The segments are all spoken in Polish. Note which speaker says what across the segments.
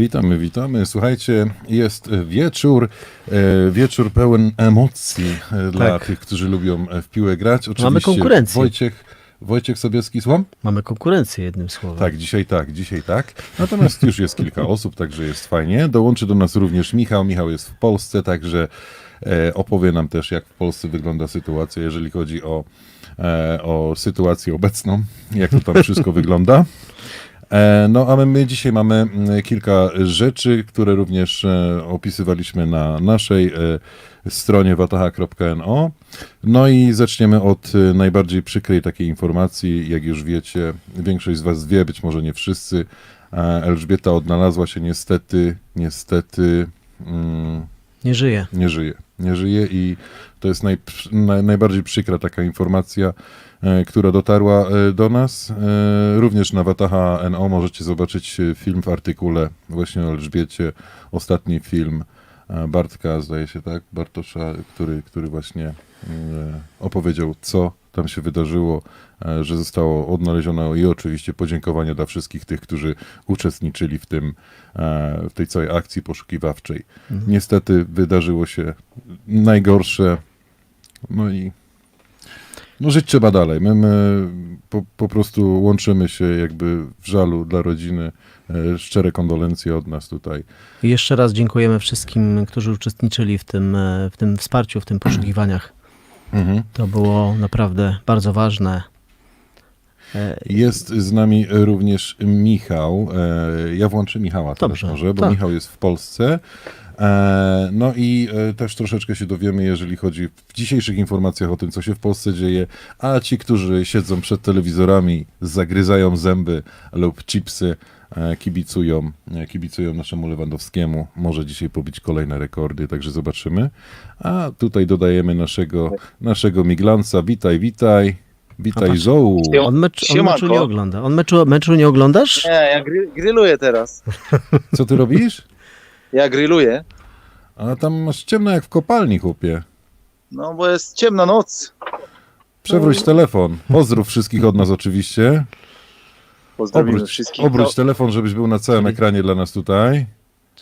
Speaker 1: Witamy, witamy. Słuchajcie, jest wieczór, e, wieczór pełen emocji e, dla
Speaker 2: Tak.
Speaker 1: tych, którzy lubią e, w piłę grać. Oczywiście
Speaker 2: Mamy konkurencję.
Speaker 1: Wojciech, Wojciech Sobieski, słucham?
Speaker 2: Mamy konkurencję jednym słowem.
Speaker 1: Tak, dzisiaj tak, dzisiaj tak. Natomiast już jest kilka osób, także jest fajnie. Dołączy do nas również Michał. Michał jest w Polsce, także opowie nam też, jak w Polsce wygląda sytuacja, jeżeli chodzi o, o sytuację obecną, jak to tam wszystko wygląda. E, No, a my, dzisiaj mamy mm, kilka rzeczy, które również e, opisywaliśmy na naszej e, stronie wataha.no. No i zaczniemy od najbardziej przykrej takiej informacji. Jak już wiecie, większość z Was wie, być może nie wszyscy. Elżbieta odnalazła się niestety, niestety. Mm,
Speaker 2: Nie żyje.
Speaker 1: nie żyje. Nie żyje i to jest naj, naj, najbardziej przykra taka informacja, która dotarła e, do nas. E, również na Wataha NO możecie zobaczyć e, film w artykule właśnie o Elżbiecie. Ostatni film e, Bartka, zdaje się tak, Bartosza, który, który właśnie e, opowiedział, co tam się wydarzyło, e, że zostało odnalezione i oczywiście podziękowania dla wszystkich tych, którzy uczestniczyli w tym, e, w tej całej akcji poszukiwawczej. Niestety wydarzyło się najgorsze, no i no żyć trzeba dalej. My, my po, po prostu łączymy się jakby w żalu dla rodziny. E, Szczere kondolencje od nas tutaj.
Speaker 2: I jeszcze raz dziękujemy wszystkim, którzy uczestniczyli w tym, e, w tym wsparciu, w tym poszukiwaniach.
Speaker 1: Mhm.
Speaker 2: To było naprawdę bardzo ważne. E,
Speaker 1: Jest z nami również Michał. Ja włączę Michała teraz
Speaker 2: Dobrze,
Speaker 1: może, bo
Speaker 2: tak.
Speaker 1: Michał jest w Polsce. E, No i e, też troszeczkę się dowiemy, jeżeli chodzi w dzisiejszych informacjach o tym, co się w Polsce dzieje, a ci, którzy siedzą przed telewizorami, zagryzają zęby lub chipsy, e, kibicują, kibicują naszemu Lewandowskiemu. Może dzisiaj pobić kolejne rekordy, także zobaczymy. A tutaj dodajemy naszego, naszego Miglanca. Witaj, witaj. Witaj. Zołu.
Speaker 2: on, mecz, on meczu nie ogląda. On meczu, meczu nie oglądasz?
Speaker 3: Nie, ja gry, grilluję teraz.
Speaker 1: Co ty robisz?
Speaker 3: Ja grilluję.
Speaker 1: A tam masz ciemno jak w kopalni, chłopie.
Speaker 3: No bo jest ciemna noc.
Speaker 1: Przewróć telefon. Pozdrów wszystkich od nas oczywiście.
Speaker 3: Pozdrowimy
Speaker 1: Obróć,
Speaker 3: wszystkich.
Speaker 1: obróć
Speaker 3: No,
Speaker 1: telefon, żebyś był na całym ekranie dla nas tutaj.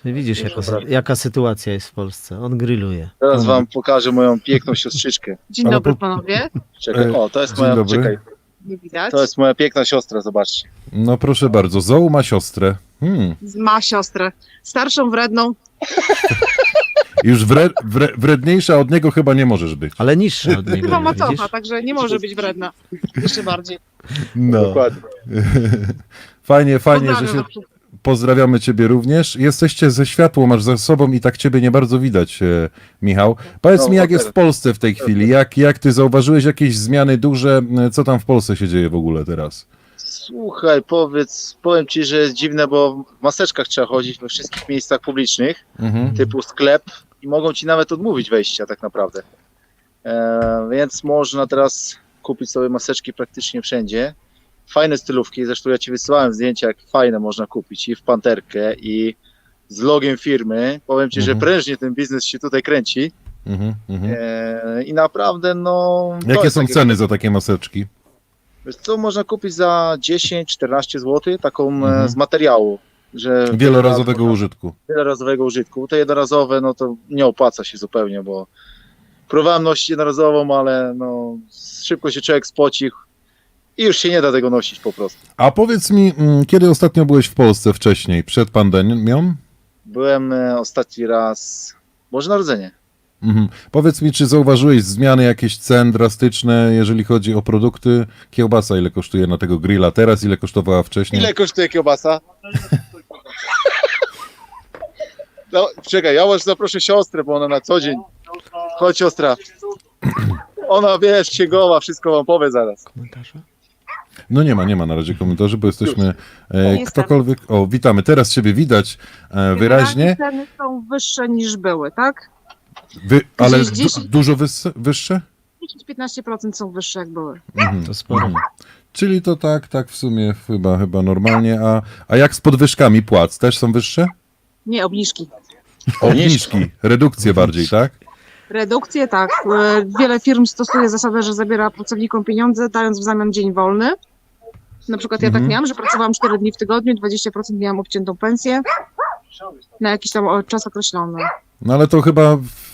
Speaker 2: Czyli widzisz, jaka, jaka sytuacja jest w Polsce. On grilluje.
Speaker 3: teraz wam pokażę moją piękną siostrzyczkę.
Speaker 4: Dzień
Speaker 1: Ale
Speaker 4: dobry
Speaker 1: po-
Speaker 4: panowie.
Speaker 3: Czekaj,
Speaker 1: E,
Speaker 3: o, to jest
Speaker 1: dzień
Speaker 3: moja,
Speaker 1: dobry.
Speaker 3: czekaj,
Speaker 4: Nie widać.
Speaker 3: to jest moja piękna siostra, zobaczcie.
Speaker 1: No proszę bardzo, Zoł ma siostrę. Hmm.
Speaker 4: Ma siostrę. Starszą, wredną.
Speaker 1: Już wre, wre, wredniejsza od niego chyba nie możesz być.
Speaker 2: Ale niższy od niego.
Speaker 4: Chyba ma
Speaker 2: widzisz?
Speaker 4: cofa, także nie może być wredna. Jeszcze bardziej.
Speaker 1: No.
Speaker 3: Dokładnie.
Speaker 1: Fajnie, fajnie, że się... Pozdrawiamy ciebie również. Jesteście ze światło, masz za sobą i tak ciebie nie bardzo widać, e, Michał. Powiedz
Speaker 3: No,
Speaker 1: mi, jak jest w Polsce w tej chwili? Jak, jak ty zauważyłeś jakieś zmiany duże? E, Co tam w Polsce się dzieje w ogóle teraz?
Speaker 3: Słuchaj, powiedz, powiem ci, że jest dziwne, bo w maseczkach trzeba chodzić we wszystkich miejscach publicznych,
Speaker 1: Mhm.
Speaker 3: typu sklep i mogą ci nawet odmówić wejścia tak naprawdę. E, więc można teraz kupić sobie maseczki praktycznie wszędzie. Fajne stylówki, zresztą ja ci wysyłałem zdjęcia, jak fajne można kupić i w panterkę, i z logiem firmy. Powiem ci,
Speaker 1: Mhm.
Speaker 3: że prężnie ten biznes się tutaj kręci
Speaker 1: Mhm, mhm.
Speaker 3: e, i naprawdę no...
Speaker 1: Jakie są
Speaker 3: takie-
Speaker 1: ceny za takie maseczki?
Speaker 3: Wiesz co, można kupić za 10-14 zł, taką
Speaker 1: Mhm.
Speaker 3: e, z materiału, że
Speaker 1: Wielorazowego użytku.
Speaker 3: wielorazowego użytku. Te jednorazowe, no to nie opłaca się zupełnie, bo próbowałem nosić jednorazową, ale no szybko się człowiek spoci i już się nie da tego nosić po prostu.
Speaker 1: A powiedz mi, mm, kiedy ostatnio byłeś w Polsce wcześniej, przed pandemią?
Speaker 3: Byłem e, ostatni raz, Boże Narodzenie.
Speaker 1: Mhm. Powiedz mi, czy zauważyłeś zmiany jakieś cen drastyczne, jeżeli chodzi o produkty? Kiełbasa ile kosztuje na tego grilla teraz, ile kosztowała wcześniej?
Speaker 3: Ile kosztuje kiełbasa? No, czekaj, ja może zaproszę siostrę, bo ona na co dzień. Chodź siostra. Ona, wiesz, księgowa, wszystko wam powie zaraz.
Speaker 2: Komentarze?
Speaker 1: No nie ma, nie ma na razie komentarzy, bo jesteśmy e,
Speaker 4: Jestem.
Speaker 1: ktokolwiek... O, witamy, teraz Ciebie widać e, wyraźnie,
Speaker 4: Ceny są wyższe niż były, tak?
Speaker 1: Wy, ale
Speaker 4: Gdzieś
Speaker 1: du,
Speaker 4: 10.
Speaker 1: dużo wyższe? wyższe?
Speaker 4: 10-15% są wyższe jak były.
Speaker 1: Mhm.
Speaker 2: To sporo.
Speaker 1: Mhm. Czyli to tak, tak w sumie chyba, chyba normalnie. A, a jak z podwyżkami płac? Też są wyższe?
Speaker 4: Nie, obniżki.
Speaker 1: Obniżki, redukcje bardziej, tak?
Speaker 4: Redukcje, tak. E, Wiele firm stosuje zasadę, że zabiera pracownikom pieniądze, dając w zamian dzień wolny. Na przykład ja
Speaker 1: Mhm.
Speaker 4: tak miałam, że pracowałam 4 dni w tygodniu, 20% miałam obciętą pensję. na jakiś tam o, czas określony.
Speaker 1: No ale to chyba w-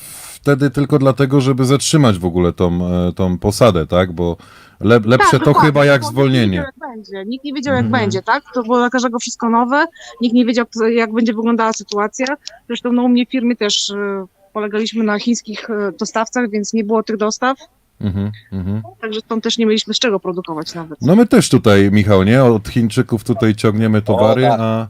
Speaker 1: wtedy tylko dlatego, żeby zatrzymać w ogóle tą, e, tą posadę, tak? Bo le, lepsze
Speaker 4: Tak,
Speaker 1: to
Speaker 4: dokładnie,
Speaker 1: chyba jak zwolnienie.
Speaker 4: Nikt nie wiedział, jak będzie. Nikt nie wiedział, jak
Speaker 2: Mhm.
Speaker 4: będzie, tak? To było dla każdego wszystko nowe. Nikt nie wiedział, jak będzie wyglądała sytuacja. Zresztą no, u mnie w firmie też y, polegaliśmy na chińskich y, dostawcach, więc nie było tych dostaw.
Speaker 1: Mhm, mhm.
Speaker 4: Także stąd też nie mieliśmy z czego produkować nawet.
Speaker 1: No my też tutaj, Michał, nie? Od Chińczyków tutaj ciągniemy towary,
Speaker 3: tak.
Speaker 1: a, e,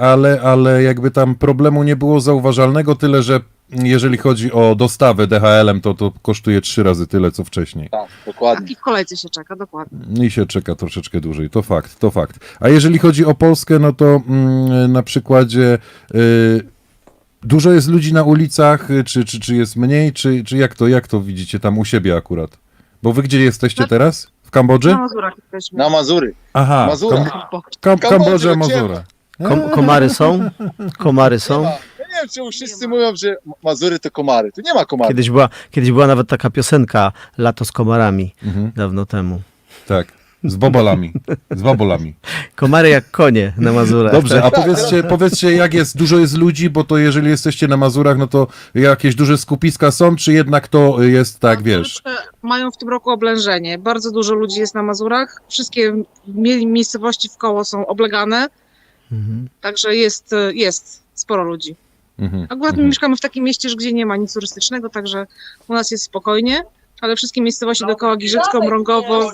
Speaker 1: ale, ale jakby tam problemu nie było zauważalnego, tyle że jeżeli chodzi o dostawę DHL-em, to to kosztuje trzy razy tyle, co wcześniej.
Speaker 3: Tak, dokładnie.
Speaker 4: Tak, i w kolejce się czeka, dokładnie.
Speaker 1: I się czeka troszeczkę dłużej, to fakt, to fakt. A jeżeli chodzi o Polskę, no to mm, na przykładzie y, dużo jest ludzi na ulicach, y, czy, czy, czy jest mniej, czy, czy jak, to, jak to widzicie tam u siebie akurat? Bo wy gdzie jesteście
Speaker 4: No-
Speaker 1: teraz? W Kambodży?
Speaker 4: Na Mazurach jesteśmy.
Speaker 3: Na Mazury.
Speaker 1: Aha,
Speaker 3: Mazura.
Speaker 1: Kam, Kam,
Speaker 3: Kambodża, no.
Speaker 1: Mazura.
Speaker 2: Kom, komary są? Komary są?
Speaker 3: Ja nie wiem, czemu wszyscy mówią, że Mazury to komary. Tu nie ma komarów.
Speaker 2: Kiedyś była, kiedyś była nawet taka piosenka Lato z komarami,
Speaker 1: Mhm,
Speaker 2: dawno temu.
Speaker 1: tak, z bobolami, z bobolami.
Speaker 2: Komary jak konie na Mazurach.
Speaker 1: Dobrze, a powiedzcie, powiedzcie jak jest, dużo jest ludzi, bo to jeżeli jesteście na Mazurach, no to jakieś duże skupiska są, czy jednak to jest tak, wiesz?
Speaker 4: Mają w tym roku oblężenie. Bardzo dużo ludzi jest na Mazurach. Wszystkie mie- miejscowości w koło są oblegane,
Speaker 2: Mhm.
Speaker 4: także jest, y, jest sporo ludzi.
Speaker 1: Mhm,
Speaker 4: Akurat my
Speaker 1: mhm.
Speaker 4: mieszkamy w takim mieście, że gdzie nie ma nic turystycznego, także u nas jest spokojnie, ale wszystkie miejscowości dookoła Giżycko, Mrągowo,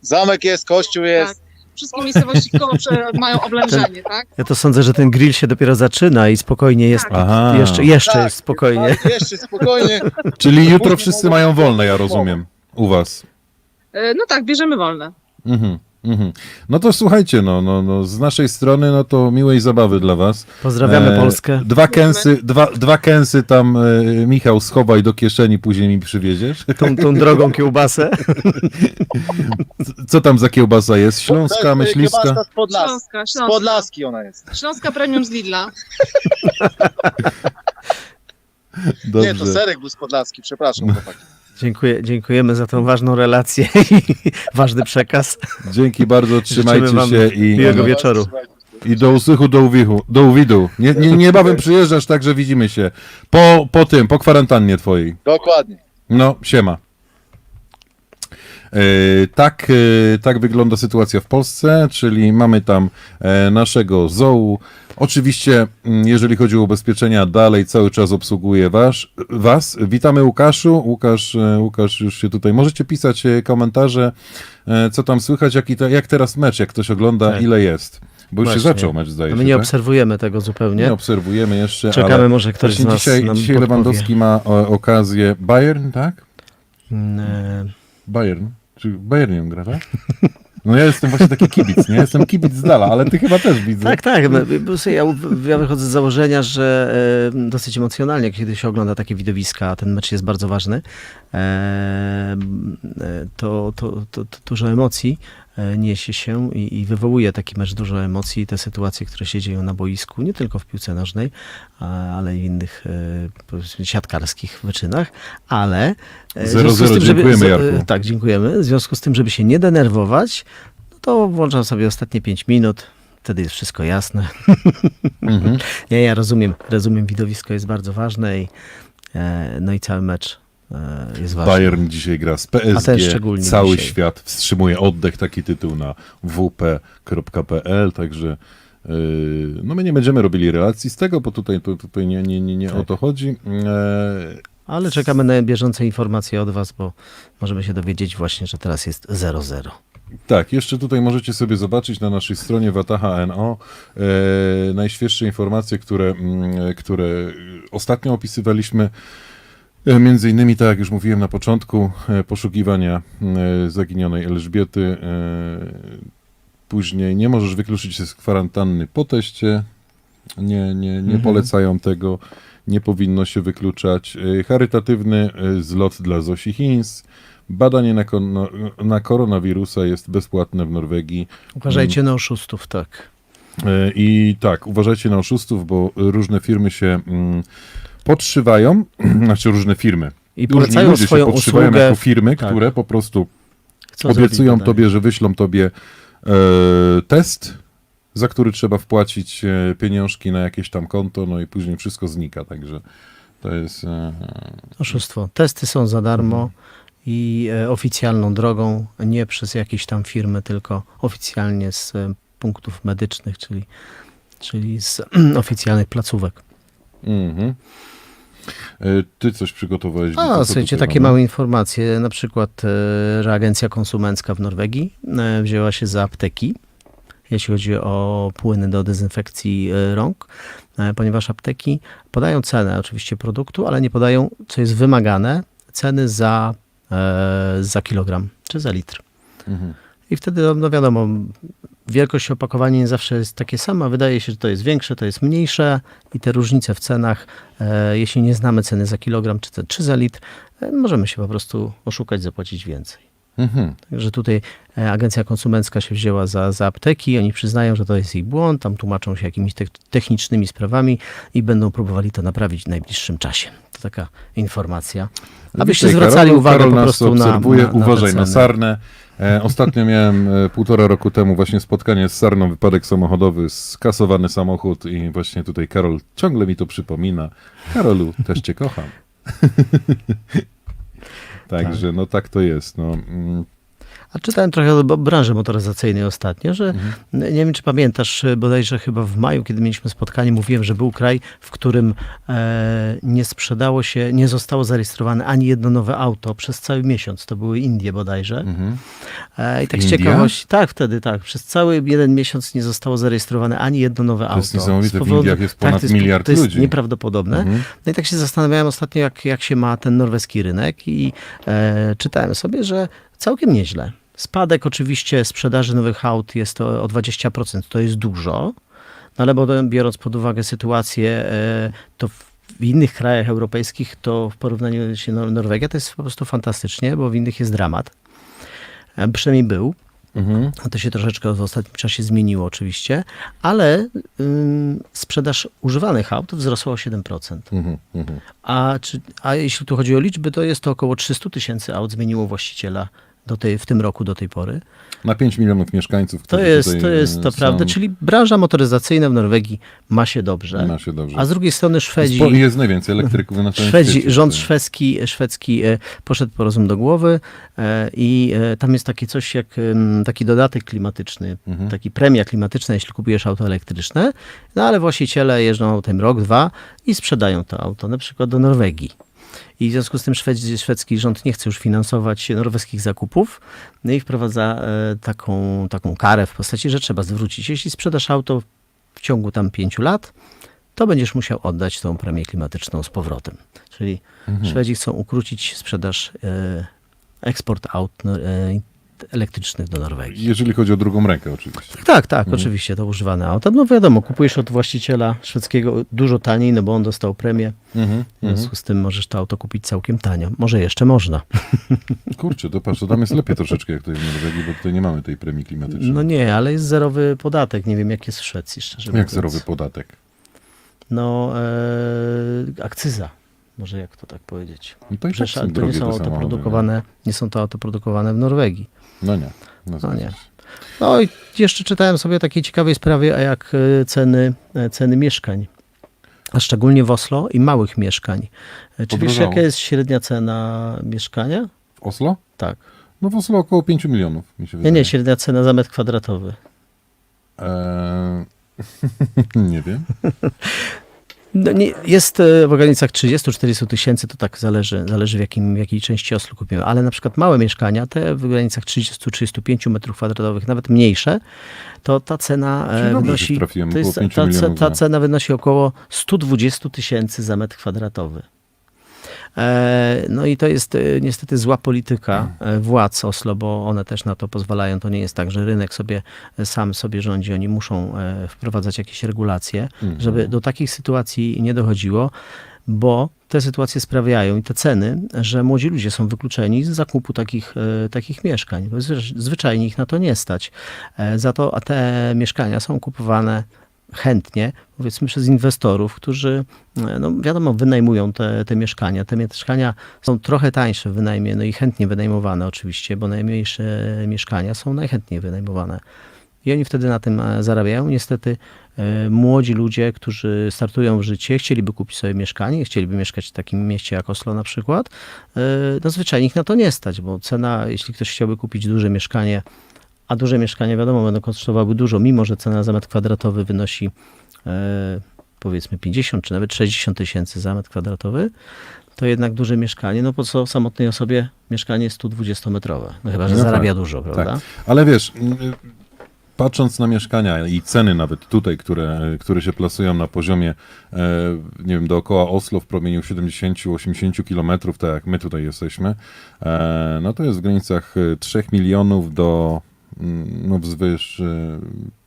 Speaker 3: Zamek jest, kościół jest.
Speaker 4: wszystkie miejscowości koło prze- mają oblężenie, tak?
Speaker 2: Ja to sądzę, że ten grill się dopiero zaczyna i spokojnie jest.
Speaker 4: Tak.
Speaker 1: Aha,
Speaker 2: Jeszcze, jeszcze
Speaker 3: Tak,
Speaker 2: jest spokojnie.
Speaker 3: Tak, jeszcze spokojnie.
Speaker 1: czyli jutro wszyscy mają wolne, ja rozumiem, u was.
Speaker 4: E, No tak, bierzemy wolne.
Speaker 1: Mhm, mhm. No to słuchajcie, no, no, no, z naszej strony, no to miłej zabawy dla was.
Speaker 2: Pozdrawiamy
Speaker 1: E,
Speaker 2: Polskę.
Speaker 1: Dwa kęsy, dwa, dwa kęsy tam, e, Michał, schowaj do kieszeni, później mi przywieziesz.
Speaker 2: Tą, tą drogą kiełbasę.
Speaker 1: Co tam za kiełbasa jest? Śląska,
Speaker 3: jest,
Speaker 1: myśliwska?
Speaker 3: kiełbasa Z Podlaski.
Speaker 4: Śląska,
Speaker 3: Z
Speaker 4: Śląska.
Speaker 3: Podlaski ona jest.
Speaker 4: Śląska Premium z Lidla.
Speaker 1: Dobrze.
Speaker 3: Nie, to serek był z Podlaski, przepraszam. chłopaki.
Speaker 2: Dziękuję, dziękujemy za tą ważną relację i ważny przekaz.
Speaker 1: Dzięki bardzo, trzymajcie
Speaker 2: wam
Speaker 1: się i,
Speaker 2: miłego wieczoru.
Speaker 1: i do usłychu, do uwichu, do uwidu. Nie, nie, niebawem przyjeżdżasz, także widzimy się. Po, po tym, po kwarantannie twojej.
Speaker 3: Dokładnie.
Speaker 1: No, siema. E, tak, e, tak wygląda sytuacja w Polsce, czyli mamy tam e, naszego ZOU. Oczywiście, mm, jeżeli chodzi o ubezpieczenia, dalej cały czas obsługuje was. was. Witamy Łukaszu. Łukasz, e, Łukasz już się tutaj. Możecie pisać e, komentarze, co tam słychać, jaki te, jak teraz mecz, jak ktoś ogląda,
Speaker 2: Tak.
Speaker 1: ile jest. Bo już się
Speaker 2: Właśnie.
Speaker 1: zaczął mecz, zdaje
Speaker 2: A
Speaker 1: się.
Speaker 2: my nie
Speaker 1: tak?
Speaker 2: obserwujemy tego zupełnie.
Speaker 1: nie obserwujemy jeszcze,
Speaker 2: Czekamy, może ktoś z nas
Speaker 1: dzisiaj,
Speaker 2: nam
Speaker 1: dzisiaj. Lewandowski ma o, okazję. Bayern, tak?
Speaker 2: Mm, e,
Speaker 1: Bayern. Czy Bayernią gra, tak? No ja jestem właśnie taki kibic, nie? Jestem kibic z dala, ale ty chyba też widzę.
Speaker 2: Tak, tak. Ja, ja wychodzę z założenia, że dosyć emocjonalnie, kiedy się ogląda takie widowiska, a ten mecz jest bardzo ważny, e, to, to, to, to dużo emocji niesie się i, i wywołuje taki mecz dużo emocji i te sytuacje, które się dzieją na boisku, nie tylko w piłce nożnej, ale i w innych e, siatkarskich wyczynach, ale e, w
Speaker 1: Zero,
Speaker 2: związku z
Speaker 1: zero,
Speaker 2: tym, żeby-
Speaker 1: dziękujemy,
Speaker 2: e,
Speaker 1: Jarku.
Speaker 2: Tak, dziękujemy. W związku z tym, żeby się nie denerwować, no to włączam sobie ostatnie 5 minut, wtedy jest wszystko jasne.
Speaker 1: Mhm.
Speaker 2: Nie, ja rozumiem, rozumiem, widowisko jest bardzo ważne i e, no i cały mecz e, jest ważny.
Speaker 1: Bayern dzisiaj gra z PSG. Cały
Speaker 2: dzisiaj.
Speaker 1: świat wstrzymuje oddech, taki tytuł na wp.pl, także yy, no my nie będziemy robili relacji z tego, bo tutaj, tutaj nie, nie, nie, nie o
Speaker 2: Tak.
Speaker 1: to chodzi. Eee,
Speaker 2: Ale czekamy na bieżące informacje od was, bo możemy się dowiedzieć właśnie, że teraz jest 0-0.
Speaker 1: Tak, jeszcze tutaj możecie sobie zobaczyć na naszej stronie Wataha NO e, najświeższe informacje, które, mm, które ostatnio opisywaliśmy. E, Między innymi, tak jak już mówiłem na początku, e, poszukiwania e, zaginionej Elżbiety. Później nie możesz wykluczyć się z kwarantanny po teście. Nie, nie, nie
Speaker 2: Mhm.
Speaker 1: polecają tego. Nie powinno się wykluczać. Charytatywny zlot dla Zosi Hins. Badanie na, na, na koronawirusa jest bezpłatne w Norwegii.
Speaker 2: Uważajcie na oszustów, tak.
Speaker 1: I tak, uważajcie na oszustów, bo różne firmy się mm, podszywają, znaczy różne firmy.
Speaker 2: I polecają
Speaker 1: ludzie
Speaker 2: swoją
Speaker 1: się podszywają
Speaker 2: usługę.
Speaker 1: jako firmy,
Speaker 2: tak.
Speaker 1: które po prostu
Speaker 2: Chcą
Speaker 1: obiecują tobie, że wyślą tobie e, test za który trzeba wpłacić e, pieniążki na jakieś tam konto, no i później wszystko znika, także to jest... e,
Speaker 2: Oszustwo. Testy są za darmo i e, oficjalną drogą, nie przez jakieś tam firmy, tylko oficjalnie z e, punktów medycznych, czyli, czyli z oficjalnych placówek.
Speaker 1: Mhm. E, Ty coś przygotowałeś?
Speaker 2: A,
Speaker 1: co
Speaker 2: słuchajcie, takie
Speaker 1: mamy?
Speaker 2: małe informacje. Na przykład e, że Agencja Konsumencka w Norwegii e, wzięła się za apteki, jeśli chodzi o płyny do dezynfekcji e, rąk, e, ponieważ apteki podają cenę oczywiście produktu, ale nie podają, co jest wymagane, ceny za, e, za kilogram czy za litr.
Speaker 1: Mhm.
Speaker 2: I wtedy, no, no wiadomo, wielkość opakowania nie zawsze jest takie sama. Wydaje się, że to jest większe, to jest mniejsze i te różnice w cenach, e, jeśli nie znamy ceny za kilogram czy, czy za litr, e, możemy się po prostu oszukać, zapłacić więcej.
Speaker 1: Mhm.
Speaker 2: Także tutaj e, agencja konsumencka się wzięła za, za apteki, oni przyznają, że to jest ich błąd, tam tłumaczą się jakimiś te, technicznymi sprawami i będą próbowali to naprawić w najbliższym czasie. To taka informacja. Abyście zwracali
Speaker 1: Karolu.
Speaker 2: uwagę
Speaker 1: Karol
Speaker 2: po
Speaker 1: nas
Speaker 2: prostu na,
Speaker 1: obserwuje.
Speaker 2: na, na te
Speaker 1: Uważaj na sarnę. E, ostatnio miałem e, półtora roku temu właśnie spotkanie z sarną, wypadek samochodowy, skasowany samochód i właśnie tutaj Karol ciągle mi to przypomina. Karolu, też cię kocham. Także no tak to jest. No.
Speaker 2: A czytałem trochę o branży motoryzacyjnej ostatnio, że
Speaker 1: Mhm.
Speaker 2: nie wiem, czy pamiętasz, bodajże chyba w maju, kiedy mieliśmy spotkanie, mówiłem, że był kraj, w którym e, nie sprzedało się, nie zostało zarejestrowane ani jedno nowe auto przez cały miesiąc. To były Indie bodajże.
Speaker 1: mhm.
Speaker 2: E, I tak z ciekawości, tak, wtedy tak, przez cały jeden miesiąc nie zostało zarejestrowane ani jedno nowe auto.
Speaker 1: jest niesamowite,
Speaker 2: Z
Speaker 1: w Indiach jest ponad
Speaker 2: to jest,
Speaker 1: miliard
Speaker 2: to jest
Speaker 1: ludzi.
Speaker 2: nieprawdopodobne.
Speaker 1: Mhm.
Speaker 2: No i tak się zastanawiałem ostatnio, jak, jak się ma ten norweski rynek i e, czytałem sobie, że całkiem nieźle. Spadek oczywiście sprzedaży nowych aut jest to o 20%, to jest dużo, no ale biorąc pod uwagę sytuację, e, to w innych krajach europejskich to w porównaniu się Nor- Norwegia to jest po prostu fantastycznie, bo w innych jest dramat. E, Przynajmniej był.
Speaker 1: Mhm.
Speaker 2: To się troszeczkę w ostatnim czasie zmieniło oczywiście, ale ym, sprzedaż używanych aut wzrosła o 7%.
Speaker 1: Mhm. Mhm.
Speaker 2: A, czy, a jeśli tu chodzi o liczby, to jest to około 300 tysięcy aut zmieniło właściciela do tej, w tym roku do tej pory.
Speaker 1: Na 5 milionów mieszkańców.
Speaker 2: To jest, to jest
Speaker 1: e,
Speaker 2: to
Speaker 1: są,
Speaker 2: prawda. Czyli branża motoryzacyjna w Norwegii ma się dobrze.
Speaker 1: Ma się dobrze.
Speaker 2: A z drugiej strony Szwedzi,
Speaker 1: Jest, jest najwięcej elektryków na całym
Speaker 2: Szwedzi
Speaker 1: świecie.
Speaker 2: rząd
Speaker 1: tutaj.
Speaker 2: szwedzki, szwedzki e, poszedł po rozum do głowy e, i tam jest takie coś jak taki dodatek klimatyczny,
Speaker 1: Mhm.
Speaker 2: taki premia klimatyczna, jeśli kupujesz auto elektryczne, no ale właściciele jeżdżą autem rok, dwa i sprzedają to auto, na przykład do Norwegii. I w związku z tym szwedzki, szwedzki rząd nie chce już finansować norweskich zakupów no i wprowadza e, taką, taką karę w postaci, że trzeba zwrócić. Jeśli sprzedasz auto w ciągu tam pięciu lat, to będziesz musiał oddać tą premię klimatyczną z powrotem. Czyli
Speaker 1: Mhm.
Speaker 2: Szwedzi chcą ukrócić sprzedaż, e, eksport aut no, e, elektrycznych do Norwegii.
Speaker 1: Jeżeli chodzi o drugą rękę oczywiście.
Speaker 2: Tak, tak, oczywiście, to używane auto. No wiadomo, kupujesz od właściciela szwedzkiego dużo taniej, no bo on dostał premię.
Speaker 1: Mhm.
Speaker 2: W związku z tym możesz to auto kupić całkiem tanio. Może jeszcze można.
Speaker 1: Kurczę, to patrz, to tam jest lepiej troszeczkę jak tutaj w Norwegii, bo tutaj nie mamy tej premii klimatycznej.
Speaker 2: No nie, ale jest zerowy podatek. Nie wiem, jak jest w Szwecji, szczerze
Speaker 1: Jak
Speaker 2: mówiąc.
Speaker 1: zerowy podatek?
Speaker 2: No, e, akcyza. Może jak to tak powiedzieć.
Speaker 1: No to tak
Speaker 2: Przecież
Speaker 1: są
Speaker 2: to nie są
Speaker 1: te
Speaker 2: auto
Speaker 1: samochody.
Speaker 2: produkowane, nie są to auto produkowane w Norwegii.
Speaker 1: No nie. No, zgadza
Speaker 2: nie. No i jeszcze czytałem sobie o takiej ciekawej sprawie, a jak e, ceny, e, ceny mieszkań. A szczególnie w Oslo i małych mieszkań. E, Czy wiesz, jaka jest średnia cena mieszkania?
Speaker 1: W Oslo?
Speaker 2: Tak.
Speaker 1: No w Oslo około 5 milionów, mi się
Speaker 2: Nie,
Speaker 1: wydaje.
Speaker 2: nie, średnia cena za metr kwadratowy.
Speaker 1: Eee... nie wiem.
Speaker 2: No, nie, jest e, w granicach 30-40 tysięcy, to tak zależy, zależy w, jakim, jakiej części Oslo kupimy. Ale na przykład małe mieszkania, te w granicach 30-35 metrów kwadratowych, nawet mniejsze, to ta cena e,
Speaker 1: Czyli
Speaker 2: wynosi. to jest,
Speaker 1: 5
Speaker 2: ta, ta cena wynosi około 120 tysięcy za metr kwadratowy. E, No i to jest e, niestety zła polityka e, władz Oslo, bo one też na to pozwalają. To nie jest tak, że rynek sobie sam sobie rządzi. Oni muszą wprowadzać jakieś regulacje,
Speaker 1: Mhm.
Speaker 2: żeby do takich sytuacji nie dochodziło, bo te sytuacje sprawiają i te ceny, że młodzi ludzie są wykluczeni z zakupu takich, takich mieszkań. Zwyczajnie ich na to nie stać. Za to a te mieszkania są kupowane chętnie, powiedzmy przez inwestorów, którzy, e, no wiadomo, wynajmują te, te mieszkania. Te mieszkania są trochę tańsze w wynajmie, no i chętnie wynajmowane oczywiście, bo najmniejsze mieszkania są najchętniej wynajmowane. i oni wtedy na tym e, zarabiają. Niestety e, młodzi ludzie, którzy startują w życie, chcieliby kupić sobie mieszkanie, chcieliby mieszkać w takim mieście jak Oslo na przykład, no zwyczajnie ich na to nie stać, bo cena, jeśli ktoś chciałby kupić duże mieszkanie, a duże mieszkania wiadomo będą kosztowały dużo, mimo że cena za metr kwadratowy wynosi e, powiedzmy 50 czy nawet 60 tysięcy za metr kwadratowy, to jednak duże mieszkanie, no po co samotnej osobie mieszkanie 120-metrowe? No chyba, że
Speaker 1: No tak,
Speaker 2: zarabia dużo, prawda?
Speaker 1: Tak. Ale wiesz, patrząc na mieszkania i ceny nawet tutaj, które, które się plasują na poziomie, e, nie wiem, dookoła Oslo w promieniu 70-80 kilometrów, tak jak my tutaj jesteśmy, e, no to jest w granicach e, 3 milionów do no wzwyż e,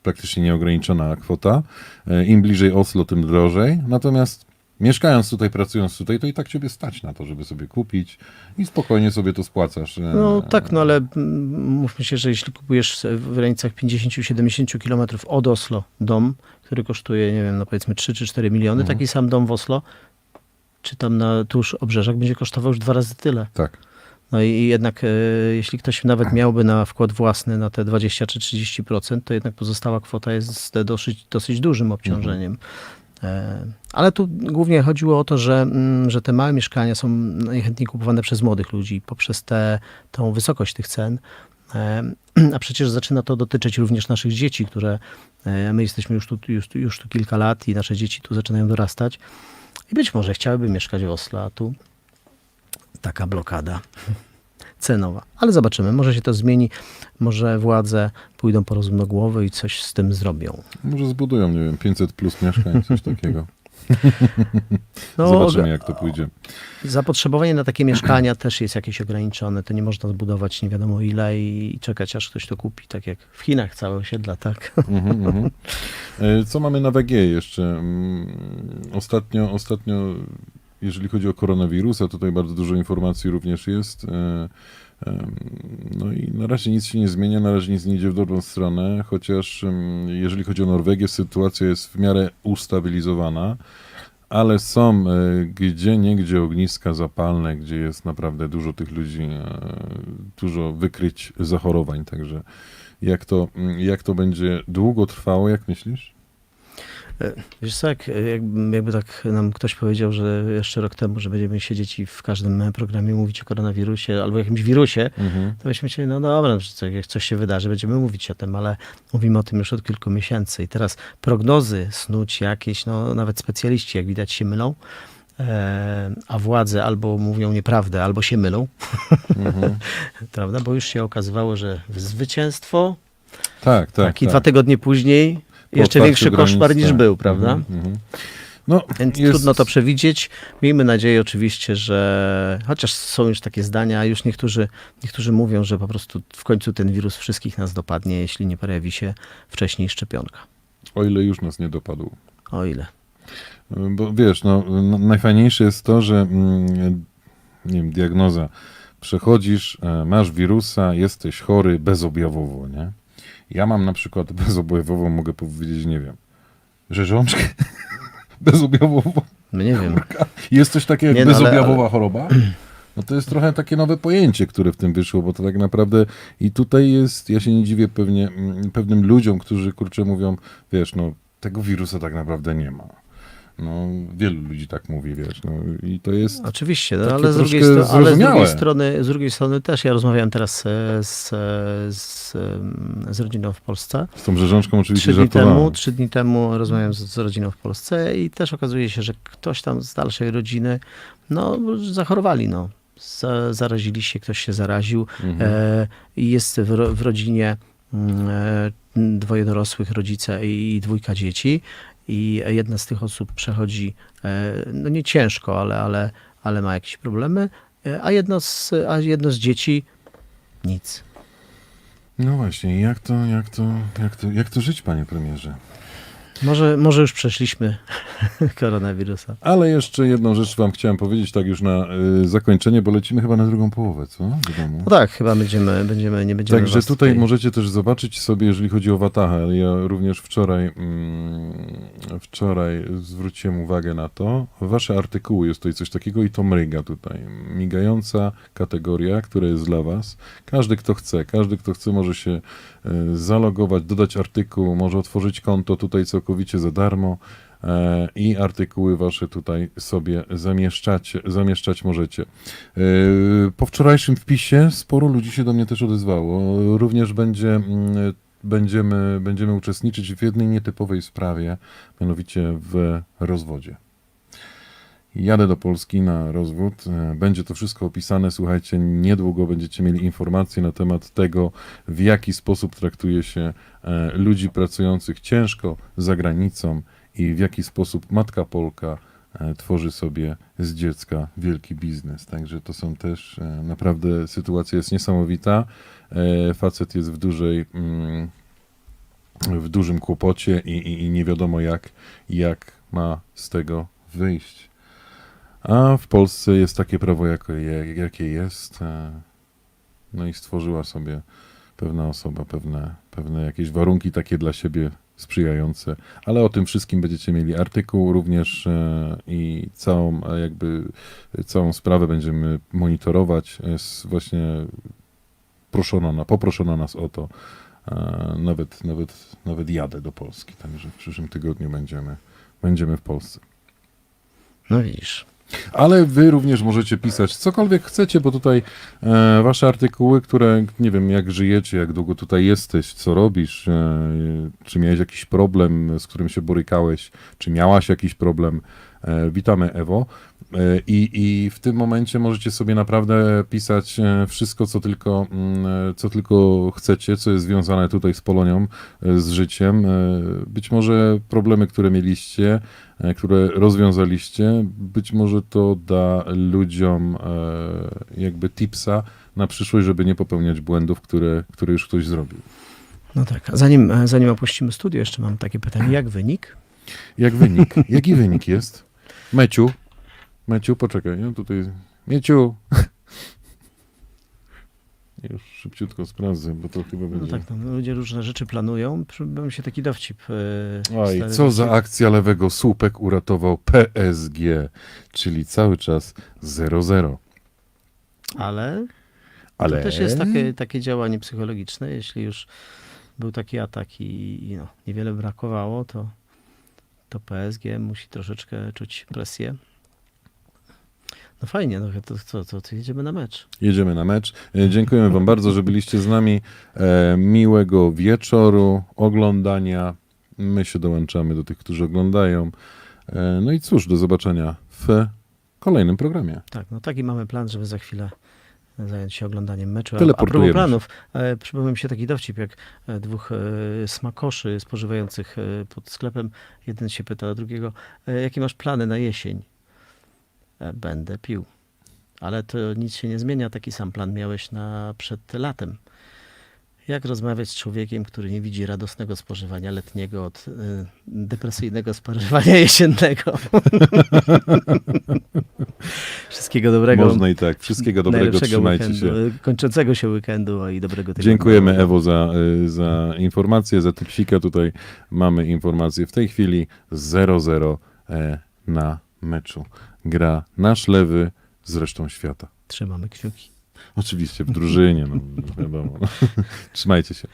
Speaker 1: praktycznie nieograniczona kwota. E, Im bliżej Oslo, tym drożej. Natomiast mieszkając tutaj, pracując tutaj, to i tak ciebie stać na to, żeby sobie kupić i spokojnie sobie to spłacasz. e,
Speaker 2: No tak, no ale mm, mówmy się, że jeśli kupujesz w granicach 50-70 kilometrów od Oslo dom, który kosztuje, nie wiem, no powiedzmy 3 czy 4 miliony,
Speaker 1: Mhm.
Speaker 2: taki sam dom w Oslo, czy tam na tuż obrzeżach będzie kosztował już dwa razy tyle.
Speaker 1: Tak.
Speaker 2: No i jednak e, jeśli ktoś nawet miałby na wkład własny na te 20 czy 30%, to jednak pozostała kwota jest dosyć, dosyć dużym obciążeniem. E, Ale tu głównie chodziło o to, że, mm, że te małe mieszkania są najchętniej kupowane przez młodych ludzi poprzez tę tą wysokość tych cen. E, A przecież zaczyna to dotyczyć również naszych dzieci, które my jesteśmy już tu, już, już tu kilka lat i nasze dzieci tu zaczynają dorastać. I być może chciałyby mieszkać w Oslo, a tu taka blokada cenowa. Ale zobaczymy, może się to zmieni, może władze pójdą po rozum do głowy i coś z tym zrobią.
Speaker 1: Może zbudują, nie wiem, 500 plus mieszkań, coś takiego.
Speaker 2: No,
Speaker 1: Zobaczymy, jak to pójdzie.
Speaker 2: Zapotrzebowanie na takie mieszkania też jest jakieś ograniczone. To nie można zbudować nie wiadomo ile i czekać, aż ktoś to kupi, tak jak w Chinach całe osiedla, tak?
Speaker 1: Mhm. E, Co mamy na WG jeszcze? Mm, Ostatnio, ostatnio, jeżeli chodzi o koronawirusa, tutaj bardzo dużo informacji również jest. E, em, No i na razie nic się nie zmienia, na razie nic nie idzie w dobrą stronę, chociaż jeżeli chodzi o Norwegię, sytuacja jest w miarę ustabilizowana, ale są e, gdzie niegdzie ogniska zapalne, gdzie jest naprawdę dużo tych ludzi, e, dużo wykryć zachorowań, także jak to, jak to będzie długo trwało, jak myślisz?
Speaker 2: Wiesz co, jak, jakby, jakby tak nam ktoś powiedział, że jeszcze rok temu, że będziemy siedzieć i w każdym programie mówić o koronawirusie albo jakimś wirusie, to byśmy myśleli, no dobra, jak coś się wydarzy, będziemy mówić o tym, ale mówimy o tym już od kilku miesięcy. I teraz prognozy snuć jakieś, no nawet specjaliści, jak widać, się mylą. E, a władze albo mówią nieprawdę, albo się mylą,
Speaker 1: Mhm.
Speaker 2: prawda? Bo już się okazywało, że zwycięstwo,
Speaker 1: Tak, tak.
Speaker 2: tak, i
Speaker 1: tak.
Speaker 2: dwa tygodnie później jeszcze większy koszmar niż
Speaker 1: tak.
Speaker 2: był, prawda?
Speaker 1: Mhm, mhm. No,
Speaker 2: Więc
Speaker 1: jest-
Speaker 2: trudno to przewidzieć. Miejmy nadzieję oczywiście, że chociaż są już takie zdania, już niektórzy, niektórzy mówią, że po prostu w końcu ten wirus wszystkich nas dopadnie, jeśli nie pojawi się wcześniej szczepionka.
Speaker 1: O ile już nas nie dopadł.
Speaker 2: O ile.
Speaker 1: Bo wiesz, no, najfajniejsze jest to, że mm, nie wiem, diagnoza. Przechodzisz, e, masz wirusa, jesteś chory bezobjawowo, nie? Ja mam na przykład bezobjawowo, mogę powiedzieć, nie wiem, rzeżączkę bezobjawowo.
Speaker 2: My nie wiem.
Speaker 1: Jest coś takiego jak
Speaker 2: Nie, no, ale-
Speaker 1: bezobjawowa choroba? No to jest trochę takie nowe pojęcie, które w tym wyszło, bo to tak naprawdę i tutaj jest, ja się nie dziwię pewnie mm, pewnym ludziom, którzy kurczę mówią, wiesz, no tego wirusa tak naprawdę nie ma. No wielu ludzi tak mówi, wiesz, no i to jest
Speaker 2: Oczywiście, no, ale, z drugiej stro- ale z drugiej strony, z drugiej strony też ja rozmawiałem teraz e, z, e, z, em, z rodziną w Polsce.
Speaker 1: z tą rzeżączką oczywiście
Speaker 2: Trzy dni, temu, trzy dni temu rozmawiałem z, z rodziną w Polsce i też okazuje się, że ktoś tam z dalszej rodziny no, zachorowali. No. Za, zarazili się, ktoś się zaraził.
Speaker 1: Mhm.
Speaker 2: E, jest w, w rodzinie mm, e, dwoje dorosłych, rodzice i dwójka dzieci. I jedna z tych osób przechodzi, e, no nie ciężko, ale, ale, ale ma jakieś problemy, e, a jedno z, a jedno z dzieci nic.
Speaker 1: No właśnie, jak to, jak to, jak to, jak to żyć, panie premierze?
Speaker 2: Może, może już przeszliśmy koronawirusa.
Speaker 1: Ale jeszcze jedną rzecz wam chciałem powiedzieć, tak już na y, zakończenie, bo lecimy chyba na drugą połowę, co?
Speaker 2: No tak, chyba będziemy, będziemy nie będziemy
Speaker 1: Także
Speaker 2: was
Speaker 1: tutaj możecie też zobaczyć sobie, jeżeli chodzi o Watachę. Ja również wczoraj, mm, wczoraj zwróciłem uwagę na to. Wasze artykuły, jest tutaj coś takiego i to mryga tutaj. Migająca kategoria, która jest dla was. Każdy, kto chce, każdy, kto chce, może się zalogować, dodać artykuł, może otworzyć konto tutaj całkowicie za darmo. e, I artykuły wasze tutaj sobie zamieszczać, zamieszczać możecie. E, Po wczorajszym wpisie sporo ludzi się do mnie też odezwało. Również będzie, mm, będziemy, będziemy uczestniczyć w jednej nietypowej sprawie, mianowicie w rozwodzie. Jadę do Polski na rozwód. E, Będzie to wszystko opisane. Słuchajcie, niedługo będziecie mieli informacje na temat tego, w jaki sposób traktuje się e, ludzi pracujących ciężko za granicą i w jaki sposób matka Polka e, tworzy sobie z dziecka wielki biznes. Także to są też naprawdę sytuacja jest niesamowita. Facet jest w dużej. Mm, w dużym kłopocie i, i, i nie wiadomo jak, jak ma z tego wyjść. A w Polsce jest takie prawo, jakie, jest. e, No i stworzyła sobie pewna osoba pewne, pewne jakieś warunki takie dla siebie sprzyjające. Ale o tym wszystkim będziecie mieli artykuł również e, i całą e, jakby całą sprawę będziemy monitorować. Jest właśnie proszono, poproszono nas o to. Nawet, nawet, nawet jadę do Polski, także w przyszłym tygodniu będziemy, będziemy w Polsce.
Speaker 2: No widzisz.
Speaker 1: Ale wy również możecie pisać cokolwiek chcecie, bo tutaj e, wasze artykuły, które nie wiem jak żyjecie, jak długo tutaj jesteś, co robisz, e, czy miałeś jakiś problem, z którym się borykałeś, czy miałaś jakiś problem. E, witamy Ewo. E, I, I w tym momencie możecie sobie naprawdę pisać e, wszystko, co tylko, mm, e, co tylko chcecie, co jest związane tutaj z Polonią, z życiem. Być może problemy, które mieliście, które rozwiązaliście, być może to da ludziom jakby tipsa na przyszłość, żeby nie popełniać błędów, które, które już ktoś zrobił.
Speaker 2: No tak. A Zanim, zanim opuścimy studio, jeszcze mam takie pytanie. Jak wynik?
Speaker 1: Jak wynik? Jaki wynik jest? Meciu? Meciu, poczekaj, ja tutaj... Mieciu! Już szybciutko sprawdzę, bo to chyba
Speaker 2: No
Speaker 1: będzie...
Speaker 2: tak, no, ludzie różne rzeczy planują. Przypomniał mi się taki dowcip. e,
Speaker 1: Oj, co za akcja lewego słupek uratował PSG, czyli cały czas 0-0.
Speaker 2: Ale
Speaker 1: Ale
Speaker 2: to też jest takie, takie działanie psychologiczne. Jeśli już był taki atak i, i no, niewiele brakowało, to, to PSG musi troszeczkę czuć presję. No fajnie, no to co, to, to jedziemy na mecz.
Speaker 1: jedziemy na mecz. E, Dziękujemy wam bardzo, że byliście z nami. E, miłego wieczoru, oglądania. My się dołączamy do tych, którzy oglądają. E, no i cóż, do zobaczenia w kolejnym programie.
Speaker 2: Tak, no taki mamy plan, żeby za chwilę zająć się oglądaniem meczu. A, propos planów, e, przypomniał mi się taki dowcip, jak e, dwóch e, smakoszy spożywających e, pod sklepem, jeden się pyta drugiego, e, jakie masz plany na jesień? E, będę pił. Ale to nic się nie zmienia, taki sam plan miałeś na przed latem. Jak rozmawiać z człowiekiem, który nie widzi radosnego spożywania letniego od e, depresyjnego spożywania jesiennego? Wszystkiego dobrego.
Speaker 1: Można i tak. Wszystkiego dobrego, trzymajcie
Speaker 2: weekendu,
Speaker 1: się.
Speaker 2: e, Kończącego się weekendu i dobrego tygodnia.
Speaker 1: Dziękujemy Ewo za, y, za informację, za tipsika. Tutaj mamy informację w tej chwili 0-0 e, na meczu. Gra nasz lewy z resztą świata.
Speaker 2: Trzymamy kciuki.
Speaker 1: Oczywiście w drużynie, no wiadomo. Trzymajcie się.